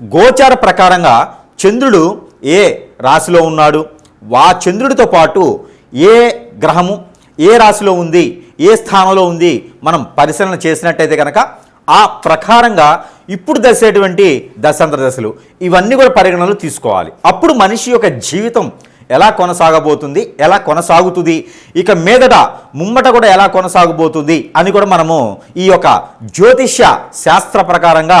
గోచార ప్రకారంగా చంద్రుడు ఏ రాశిలో ఉన్నాడు? వా చంద్రుడితో పాటు ఏ గ్రహము ఏ రాశిలో ఉంది ఏ స్థానంలో ఉంది మనం పరిశీలన చేసినట్టయితే కనుక ఆ ప్రకారంగా ఇప్పుడు దశేటువంటి దశాంతర దశలు ఇవన్నీ కూడా పరిగణనలు తీసుకోవాలి. అప్పుడు మనిషి యొక్క జీవితం ఎలా కొనసాగబోతుంది ఎలా కొనసాగుతుంది ఇక మీదట ముమ్మట కూడా ఎలా కొనసాగబోతుంది అని కూడా మనము ఈ యొక్క జ్యోతిష్య శాస్త్ర ప్రకారంగా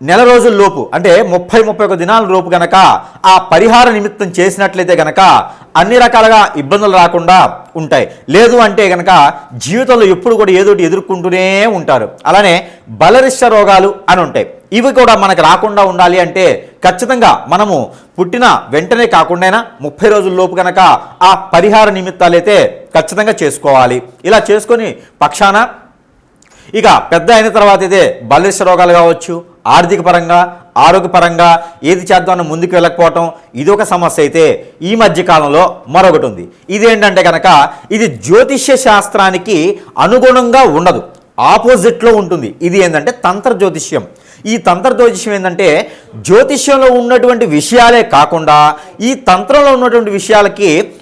నెల రోజుల లోపు అంటే ముప్పై ముప్పై ఒక దినాల లోపు గనక ఆ పరిహార నిమిత్తం చేసినట్లయితే గనక అన్ని రకాలుగా ఇబ్బందులు రాకుండా ఉంటాయి. లేదు అంటే గనక జీవితంలో ఎప్పుడు కూడా ఏదోటి ఎదుర్కొంటూనే ఉంటారు. అలానే బలరిష్ట రోగాలు అని ఉంటాయి. ఇవి కూడా మనకు రాకుండా ఉండాలి అంటే ఖచ్చితంగా మనము పుట్టిన వెంటనే కాకుండా ముప్పై రోజుల లోపు కనుక ఆ పరిహార నిమిత్తాలైతే ఖచ్చితంగా చేసుకోవాలి. ఇలా చేసుకొని పక్షాన ఇక పెద్ద అయిన తర్వాత అయితే బలరిష్ట రోగాలు కావచ్చు ఆర్థిక పరంగా ఆరోగ్యపరంగా ఏది చేద్దామని ముందుకు వెళ్ళకపోవటం ఇది ఒక సమస్య అయితే ఈ మధ్య కాలంలో మరొకటి ఉంది. ఇదేంటంటే కనుక ఇది జ్యోతిష్య శాస్త్రానికి అనుగుణంగా ఉండదు. ఆపోజిట్లో ఉంటుంది. ఇది ఏంటంటే తంత్ర జ్యోతిష్యం. ఈ తంత్ర జ్యోతిష్యం ఏంటంటే జ్యోతిష్యంలో ఉన్నటువంటి విషయాలే కాకుండా ఈ తంత్రంలో ఉన్నటువంటి విషయాలకి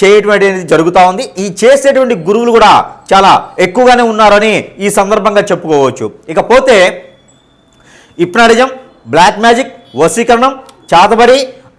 చేయటువంటి అనేది జరుగుతూ ఉంది. ఈ చేసేటువంటి గురువులు కూడా చాలా ఎక్కువగానే ఉన్నారని ఈ సందర్భంగా చెప్పుకోవచ్చు. ఇకపోతే ఇప్నాడిజం బ్లాక్ మ్యాజిక్ వశీకరణం చాతబడి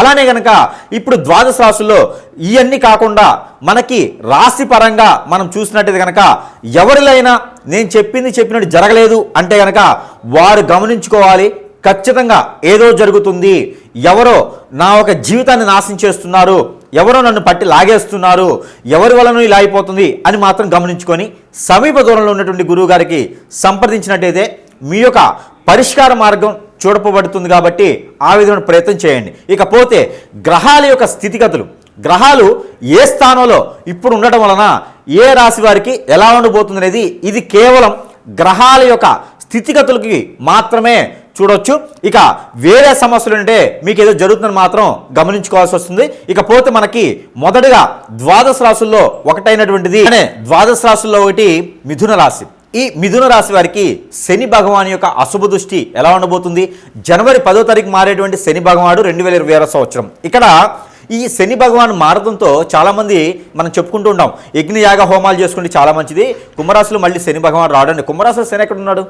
అలానే కనుక ఇప్పుడు ద్వాదశ రాశుల్లో ఇవన్నీ కాకుండా మనకి రాశి పరంగా మనం చూసినట్టయితే కనుక ఎవరిలైనా నేను చెప్పింది చెప్పినట్టు జరగలేదు అంటే కనుక వారు గమనించుకోవాలి. ఖచ్చితంగా ఏదో జరుగుతుంది. ఎవరో నా ఒక జీవితాన్ని నాశనం చేస్తున్నారు. ఎవరో నన్ను పట్టి లాగేస్తున్నారు. ఎవరి వలన ఇలా అయిపోతుంది అని మాత్రం గమనించుకొని సమీప దూరంలో ఉన్నటువంటి గురువు గారికి సంప్రదించినట్టయితే మీ యొక్క పరిష్కార మార్గం చూడపబడుతుంది కాబట్టి ఆ విధమైన ప్రయత్నం చేయండి. ఇకపోతే గ్రహాల యొక్క స్థితిగతులు గ్రహాలు ఏ స్థానంలో ఇప్పుడు ఉండటం వలన ఏ రాశి వారికి ఎలా ఉండబోతుంది అనేది ఇది కేవలం గ్రహాల యొక్క స్థితిగతులకి మాత్రమే చూడొచ్చు. ఇక వేరే సమస్యలు ఉంటే మీకు ఏదో జరుగుతుందని మాత్రం గమనించుకోవాల్సి వస్తుంది. ఇకపోతే మనకి మొదటగా ద్వాదశ రాశుల్లో ఒకటైనటువంటిది అనే ద్వాదశ రాశుల్లో ఒకటి మిథున రాశి. ఈ మిథున రాశి వారికి శని భగవాన్ యొక్క అశుభ దృష్టి ఎలా ఉండబోతుంది? జనవరి పదో తారీఖు మారేటువంటి శని భగవానుడు రెండు వేల ఇరవై ఆరో సంవత్సరం. ఇక్కడ ఈ శని భగవాన్ మారడంతో చాలామంది మనం చెప్పుకుంటూ ఉంటాం యజ్ఞయాగ హోమాలు చేసుకుంటే చాలా మంచిది కుంభరాశిలో మళ్ళీ శని భగవాన్ రావడండి కుంభరాశిలో శని ఎక్కడ ఉన్నాడు?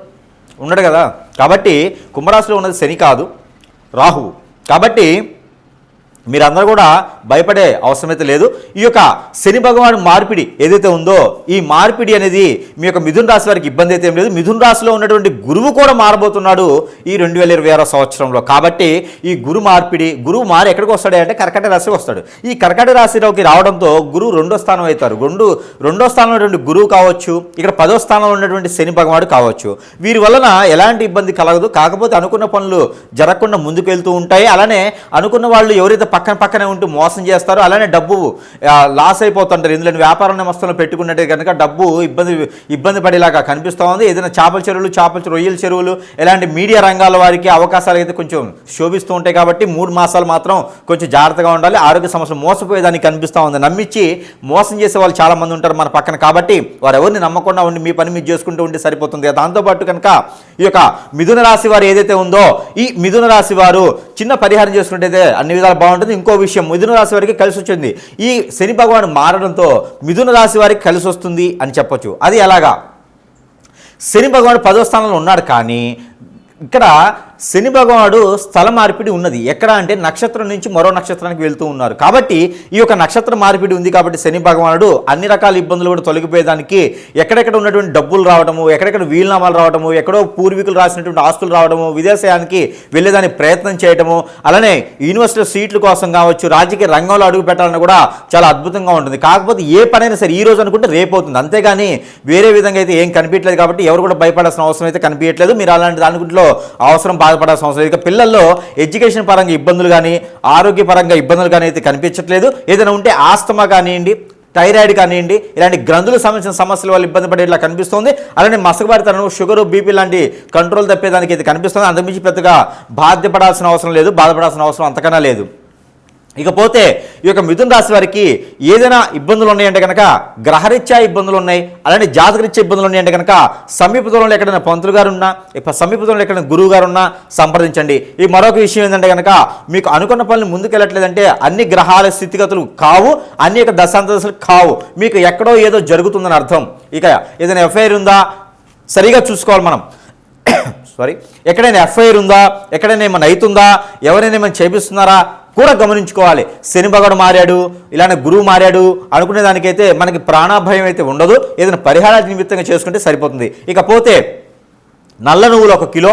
ఉన్నాడు కదా. కాబట్టి కుంభరాశిలో ఉన్నది శని కాదు రాహువు. కాబట్టి మీరందరూ కూడా భయపడే అవసరమైతే లేదు. ఈ యొక్క శని భగవాన్ మార్పిడి ఏదైతే ఉందో ఈ మార్పిడి అనేది మీ యొక్క మిథున రాశి వారికి ఇబ్బంది అయితే ఏం లేదు. మిథున రాశిలో ఉన్నటువంటి గురువు కూడా మారబోతున్నాడు ఈ రెండు వేల ఇరవై ఆరో సంవత్సరంలో. కాబట్టి ఈ గురు మార్పిడి గురువు మారి ఎక్కడికి వస్తాడు అంటే కర్కట రాశికి వస్తాడు. ఈ కర్కట రాశిలోకి రావడంతో గురువు రెండో స్థానం అవుతారు. రెండు రెండో స్థానంలో ఉన్నటువంటి గురువు కావచ్చు ఇక్కడ పదో స్థానంలో ఉన్నటువంటి శని భగవాడు కావచ్చు. వీరి వలన ఎలాంటి ఇబ్బంది కలగదు. కాకపోతే అనుకున్న పనులు జరగకుండా ముందుకు వెళ్తూ ఉంటాయి. అలానే అనుకున్న వాళ్ళు ఎవరైతే పక్కన పక్కనే ఉంటూ మోసం చేస్తారు. అలానే డబ్బు లాస్ అయిపోతుంటారు. ఇందులో వ్యాపార నమస్తంలో పెట్టుకున్నట్టే కనుక డబ్బు ఇబ్బంది ఇబ్బంది పడేలాగా కనిపిస్తూ ఉంది. ఏదైనా చేపల చెరువులు చేపల రొయ్యల చెరువులు ఇలాంటి మీడియా రంగాల వారికి అవకాశాలు అయితే కొంచెం శోభిస్తూ ఉంటాయి కాబట్టి మూడు మాసాలు మాత్రం కొంచెం జాగ్రత్తగా ఉండాలి. ఆరోగ్య సమస్యలు మోసపోయేదానికి కనిపిస్తూ ఉంది. నమ్మించి మోసం చేసే వాళ్ళు చాలా మంది ఉంటారు మన పక్కన కాబట్టి వారు ఎవరిని నమ్మకుండా ఉండి మీ పని మీరు చేసుకుంటూ ఉంటే సరిపోతుంది దాంతోపాటు కనుక ఈ యొక్క మిథున రాశి వారు ఏదైతే ఉందో ఈ మిథున రాశి వారు చిన్న పరిహారం చేసుకుంటే అన్ని విధాలు బాగుంటుంది. ఇంకో విషయం. మిథున రాశి వారికి కలిసి వచ్చింది. ఈ శని భగవాన్ మారడంతో మిథున రాశి వారికి కలిసి వస్తుంది అని చెప్పొచ్చు. అది ఎలాగా? శని భగవాన్ పదో స్థానంలో ఉన్నాడు కానీ ఇక్కడ శని భగవానుడు స్థల మార్పిడి ఉన్నది. ఎక్కడ అంటే నక్షత్రం నుంచి మరో నక్షత్రానికి వెళ్తూ ఉన్నారు. కాబట్టి ఈ యొక్క నక్షత్ర మార్పిడి ఉంది కాబట్టి శని భగవానుడు అన్ని రకాల ఇబ్బందులు కూడా తొలగిపోయేదానికి ఎక్కడెక్కడ ఉన్నటువంటి డబ్బులు రావడము ఎక్కడెక్కడ వీలునామాలు రావడము ఎక్కడో పూర్వీకులు రాసినటువంటి ఆస్తులు రావడము విదేశానికి వెళ్ళేదానికి ప్రయత్నం చేయడము అలానే యూనివర్సిటీ సీట్ల కోసం కావచ్చు రాజకీయ రంగంలో అడుగు పెట్టాలని కూడా చాలా అద్భుతంగా ఉంటుంది. కాకపోతే ఏ పనైనా సరే ఈ రోజు అనుకుంటే రేపు అవుతుంది. అంతేగాని వేరే విధంగా అయితే ఏం కనిపించలేదు కాబట్టి ఎవరు కూడా భయపడాల్సిన అవసరం అయితే కనిపించట్లేదు. మీరు అలాంటి దాని గుంట్లో అవసరం బాగా బాధపడాల్సిన అవసరం లేదు. ఇక పిల్లల్లో ఎడ్యుకేషన్ పరంగా ఇబ్బందులు కానీ ఆరోగ్యపరంగా ఇబ్బందులు కానీ అయితే కనిపించట్లేదు. ఏదైనా ఉంటే ఆస్తమా కానివ్వండి థైరాయిడ్ కానివ్వండి ఇలాంటి గ్రంథులకు సంబంధించిన సమస్యల వల్ల ఇబ్బంది పడేలా కనిపిస్తుంది. అలానే మసకబారితనం షుగర్ బీపీ లాంటి కంట్రోల్ తప్పేదానికి అయితే కనిపిస్తుంది. అంతకుమించి పెద్దగా బాధ్యపడాల్సిన అవసరం లేదు బాధపడాల్సిన అవసరం అంతకన్నా లేదు. ఇకపోతే ఈ యొక్క మిథున రాశి వారికి ఏదైనా ఇబ్బందులు ఉన్నాయంటే కనుక గ్రహరీత్యా ఇబ్బందులు ఉన్నాయి అలానే జాతకరీత్యా ఇబ్బందులు ఉన్నాయంటే కనుక సమీప దూరంలో ఎక్కడైనా పంతులు గారు ఉన్నా ఇక సమీప దూరంలో ఎక్కడైనా గురువు గారు ఉన్నా సంప్రదించండి. ఈ మరొక విషయం ఏంటంటే కనుక మీకు అనుకున్న పనులు ముందుకెళ్ళట్లేదంటే అన్ని గ్రహాల స్థితిగతులు కావు అన్ని యొక్క దశాంతదశలు కావు. మీకు ఎక్కడో ఏదో జరుగుతుందని అర్థం. ఇక ఏదైనా ఎఫ్ఐఆర్ ఉందా? సరిగా చూసుకోవాలి మనం. సారీ ఎక్కడైనా ఎఫ్ఐఆర్ ఉందా? ఎక్కడైనా ఏమైనా అవుతుందా? ఎవరైనా ఏమైనా చేపిస్తున్నారా? కూడా గమనించుకోవాలి. శని భగవాడు మారాడు ఇలానే గురువు మారాడు అనుకునే దానికైతే మనకి ప్రాణాభయం అయితే ఉండదు. ఏదైనా పరిహార నిమిత్తంగా చేసుకుంటే సరిపోతుంది. ఇకపోతే నల్ల నువ్వులు ఒక కిలో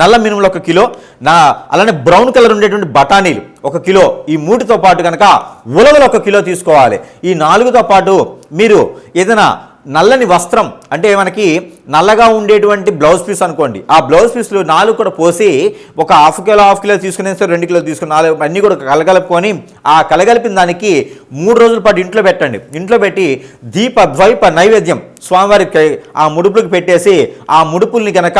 నల్ల మినుములు ఒక కిలో నా అలానే బ్రౌన్ కలర్ ఉండేటువంటి బఠానీలు ఒక కిలో ఈ మూటితో పాటు కనుక ఉలవలు ఒక కిలో తీసుకోవాలి. ఈ నాలుగుతో పాటు మీరు ఏదైనా నల్లని వస్త్రం అంటే మనకి నల్లగా ఉండేటువంటి బ్లౌజ్ పీస్ అనుకోండి. ఆ బ్లౌజ్ పీస్లు నాలుగు కూడా పోసి ఒక హాఫ్ కిలో హాఫ్ కిలో తీసుకునే సరే రెండు కిలో తీసుకుని నాలుగు అన్నీ కూడా కలగలుపుకొని ఆ కలగలిపిన దానికి మూడు రోజుల పాటు ఇంట్లో పెట్టండి. ఇంట్లో పెట్టి దీప ద్వైప నైవేద్యం స్వామివారికి ఆ ముడుపులకు పెట్టేసి ఆ ముడుపుల్ని కనుక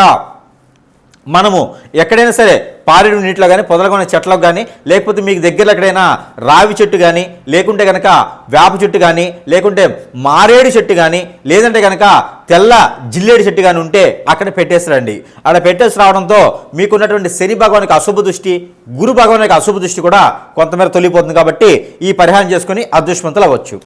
మనము ఎక్కడైనా సరే పారేడు నీటిలో కానీ పొదలగొన్న చెట్లకు కానీ లేకపోతే మీకు దగ్గరలో ఎక్కడైనా రావి చెట్టు కానీ లేకుంటే కనుక వేప చెట్టు కానీ లేకుంటే మారేడు చెట్టు కానీ లేదంటే కనుక తెల్ల జిల్లేడు చెట్టు కానీ ఉంటే అక్కడ పెట్టేసిరండి అక్కడ పెట్టేసి రావడంతో మీకున్నటువంటి శని భగవానికి అశుభ దృష్టి గురు భగవానికి అశుభ దృష్టి కూడా కొంతమేర తొలిపోతుంది కాబట్టి ఈ పరిహారం చేసుకుని అదృష్టవంతులు అవ్వచ్చు.